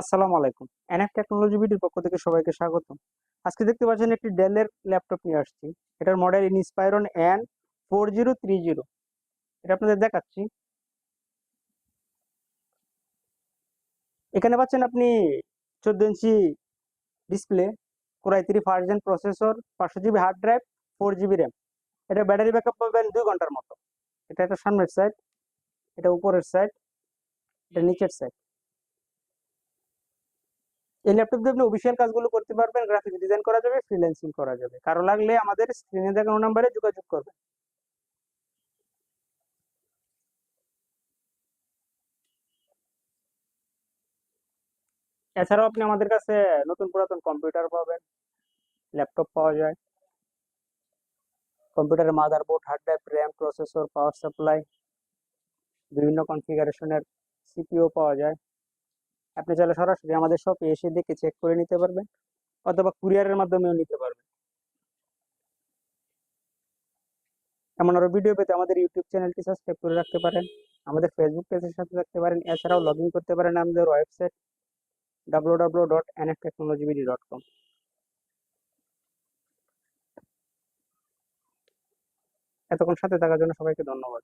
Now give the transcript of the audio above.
আসসালামু আলাইকুম। NF technology ভিডিওর পক্ষ থেকে সবাইকে স্বাগত আজকে দেখতে পাচ্ছেন একটি ডেলের ল্যাপটপ নিয়ে আসছি। এটার model inspiron N four zero three zero. এটা আপনাদের দেখাচ্ছি। এখানে পাচ্ছেন আপনি চোদ্দ inch display core i three first gen processor, পাঁচশো GB hard drive, four GB RAM. এটা ব্যাটারি ব্যাকআপ পাবেন দুই ঘণ্টার মতো। এটা একটা সামনের সাইড এটা উপরের সাইড এটা নিচের সাইড এই ল্যাপটপ দিয়ে আপনি অফিসিয়াল কাজগুলো করতে পারবেন গ্রাফিক ডিজাইন করা যাবে ফ্রিল্যান্সিং করা যাবে। কারও লাগলে আমাদের স্ক্রিনে দেখানো নাম্বারে যোগাযোগ করবেন। এছাড়াও আপনি আমাদের কাছে নতুন পুরাতন কম্পিউটার পাবেন ল্যাপটপ পাওয়া যায়। কম্পিউটারের motherboard hard drive RAM processor power supply বিভিন্ন কনফিগারেশনের সিপিও পাওয়া যায়। আপনি চাইলে সরাসরি আমাদের শপে এসে দেখে চেক করে নিতে পারবেন, অথবা কুরিয়ারের মাধ্যমেও নিতে পারবেন। এমন আরও ভিডিও পেতে আমাদের ইউটিউব চ্যানেলটি সাবস্ক্রাইব করে রাখতে পারেন, আমাদের ফেসবুক পেজের সাথে রাখতে পারেন, এছাড়াও লগ ইন করতে পারেন আমাদের website W W dot N F technology dot com এতক্ষণ সাথে থাকার জন্য সবাইকে ধন্যবাদ।